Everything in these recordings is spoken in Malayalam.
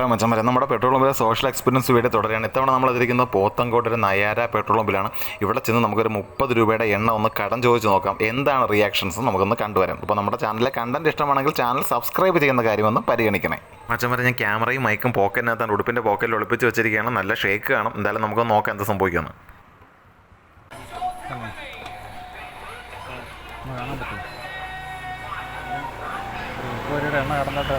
ഹലോ മച്ചന്മാരെ നമ്മുടെ പെട്രോൾ പമ്പിലെ സോഷ്യൽ എക്സ്പീരിയൻസ് വീഡിയോ തുടരുകയാണ്. ഇത്തവണ നമ്മൾ എത്തിയിരിക്കുന്നത് പോത്തങ്കോട്ട് ഒരു നയാര പെട്രോൾ പമ്പിലാണ്. ഇവിടെ ചെന്ന് നമുക്കൊരു മുപ്പത് രൂപയുടെ എണ്ണ ഒന്ന് കടം ചോദിച്ച് നോക്കാം. എന്താണ് റിയാക്ഷൻസ് നമുക്കൊന്ന് കണ്ടുവരാം. അപ്പോൾ നമ്മുടെ ചാനലിലെ കണ്ടന്റ് ഇഷ്ടമാണെങ്കിൽ ചാനൽ സബ്സ്ക്രൈബ് ചെയ്യുന്ന കാര്യമൊന്ന് പരിഗണിക്കണേ. മച്ചന്മാരെ ഞാൻ ക്യാമറയും മൈക്കും പോക്കറ്റിനകത്താണ് ഉടുപ്പിന്റെ പോക്കറ്റിൽ ഒളിപ്പിച്ച് വെച്ചിരിക്കുകയാണ്. നല്ല ഷേക്ക് കാണും. എന്തായാലും നമുക്ക് നോക്കാം എന്ത് ഒരു എണ്ണ കടന്നിട്ട്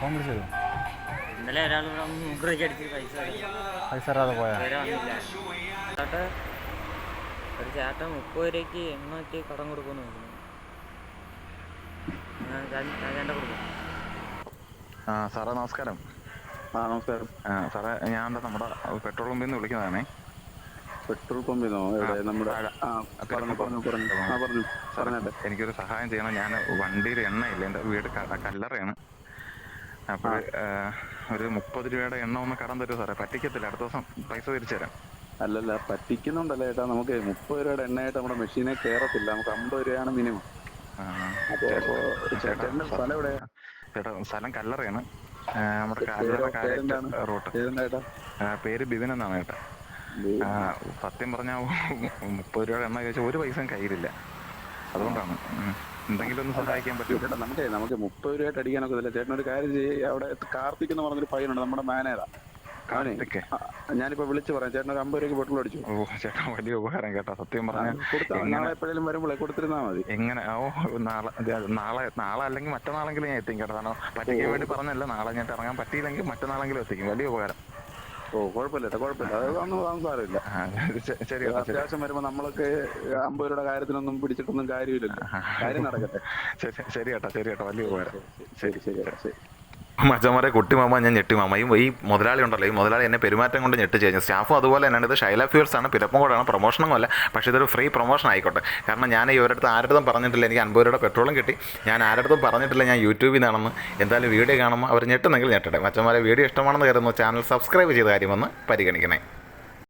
ഫോൺ വിളിച്ചു തരുമോ ഇന്നലെ ഒരാൾ ഇവിടെ നൂറ് പൈസ. പൈസ തരാതെ പോയാ? ചേട്ടാ ഒരു ചേട്ടൻ മുപ്പത് രൂപയ്ക്ക് എണ്ണൂറ്റി കടം കൊടുക്കുമെന്ന് പറഞ്ഞു. കൊടുക്കും ആ സാറേ നമസ്കാരം. ആ നമസ്കാരം. ആ, സാറേ ഞാൻ എന്താ നമ്മുടെ പെട്രോൾ പമ്പിൽ നിന്ന് വിളിക്കുന്നതാണേ? പെട്രോൾ പമ്പിനോ എവിടെ നമ്മുടെ പറഞ്ഞു പറഞ്ഞു പറഞ്ഞു. ആ പറഞ്ഞു പറഞ്ഞട്ടെ എനിക്കൊരു സഹായം ചെയ്യണം. ഞാൻ വണ്ടിയിൽ എണ്ണയില്ല. എന്റെ വീട് കല്ലറയാണ്. അപ്പോൾ ഒരു മുപ്പത് രൂപയുടെ എണ്ണ ഒന്ന് കടം തരുമോ സാറേ? പറ്റിക്കത്തില്ല അടുത്ത ദിവസം പൈസ തിരിച്ചു തരാം. അല്ലല്ല പറ്റിക്കുന്നുണ്ടല്ലേ ഏട്ടാ നമുക്ക് മുപ്പത് രൂപയുടെ എണ്ണയായിട്ട് നമ്മുടെ മെഷീനെ കയറത്തില്ല നമുക്ക് അമ്പത് രൂപയാണ് മിനിമം. അപ്പോ ചേട്ടാ, ചേട്ടന്റെ സ്ഥലം എവിടെയാ? ചേട്ടാ സ്ഥലം കല്ലറയാണ്. നമ്മുടെ കാലറ പേരെന്താണ്? റൂട്ട്. പേര് ബിബിൻ എന്നാണ് ചേട്ടാ സത്യം പറഞ്ഞാൽ മുപ്പത് രൂപയുടെ എണ്ണ ചോദിച്ചാൽ ഒരു പൈസയും കയ്യിലില്ല. അതുകൊണ്ടാണ്. എന്തെങ്കിലും ഒന്ന് സഹായിക്കാൻ പറ്റുമോ ചേട്ടാ നമുക്ക് നമുക്ക് മുപ്പത് രൂപയായിട്ട് അടിക്കാനൊക്കെ ഇതില്ല ചേട്ടൻ ഒരു കാര്യം ചെയ്യ് അവിടെ കാർത്തിക് എന്ന് പറഞ്ഞൊരു പയ്യനുണ്ട് നമ്മുടെ അവനെ കാർത്തിക്? ആ, ഞാനിപ്പോ വിളിച്ചു പറയാം. ചേട്ടൻ ഒരു അമ്പത് രൂപയ്ക്ക് പെട്രോൾ അടിച്ചു? ഓ ചേട്ടാ വലിയ ഉപകാരം കേട്ടോ സത്യം പറഞ്ഞാൽ നാളെ എപ്പോഴേലും വരുമ്പോഴേ കൊടുത്തിരുന്നാ മതി. എങ്ങനെ? ഓ നാളെ നാളെ നാളെ അല്ലെങ്കിൽ മറ്റന്നാളെങ്കിലും ഞാൻ എത്തിക്കും കേട്ടോ. കാരണം പറ്റിക്കാൻ വേണ്ടി പറഞ്ഞല്ല നാളെ ഞാൻ ഇറങ്ങാൻ പറ്റിയില്ലെങ്കിൽ മറ്റന്നാളെങ്കിലും എത്തിക്കും. വലിയ ഉപകാരം. ഓ കുഴപ്പമില്ല ഏട്ടാ കുഴപ്പമില്ല. അത് ഒന്നും അതൊന്നും സാരമില്ല. ശരി ശരി അത്യാവശ്യം വരുമ്പോ നമ്മളൊക്കെ അമ്പത് രൂപയുടെ കാര്യത്തിനൊന്നും പിടിച്ചിട്ടൊന്നും കാര്യമില്ലല്ലോ. കാര്യം നടക്കട്ടെ. ശരി ശരി കേട്ടോ ശരി കേട്ടോ വലിയ ഉപകാരം. ശരി ശരി ശരി. മച്ചന്മാരെ കുട്ടി മാമ ഞാൻ ഞെട്ടി മാമയും ഈ ഈ മുതലാളി ഉണ്ടല്ലോ ഈ മുതലാളി എന്നെ പെരുമാറ്റം കൊണ്ട് ഞെട്ടി കഴിഞ്ഞു. സ്റ്റാഫും അതുപോലെ തന്നെയാണ്. ഇത് ഷൈല ഫ്യൂർസ് ആണ് പിരപ്പങ്കോടാണ് പ്രൊമോഷനൊന്നും അല്ല പക്ഷേ ഇതൊരു ഫ്രീ പ്രൊമോഷൻ ആയിക്കോട്ടെ. കാരണം ഞാൻ ഈ ഒരിടത്ത് ആരുടെ പറഞ്ഞിട്ടില്ല. എനിക്ക് അൻപത് രൂപയുടെ പെട്രോളും കിട്ടി. ഞാൻ ആരുടെ പറഞ്ഞിട്ടില്ല. ഞാൻ യൂട്യൂബിൽ നിന്നാണെന്ന്. എന്തായാലും വീഡിയോ കാണുമ്പോൾ അവർ ഞെട്ടുന്നെങ്കിൽ ഞെട്ടട്ടെ. മച്ചന്മാരെ വീഡിയോ ഇഷ്ടമാണെന്ന് കരുതുന്നു. ചാനൽ സബ്സ്ക്രൈബ് ചെയ്ത കാര്യമൊന്ന് പരിഗണിക്കണേ.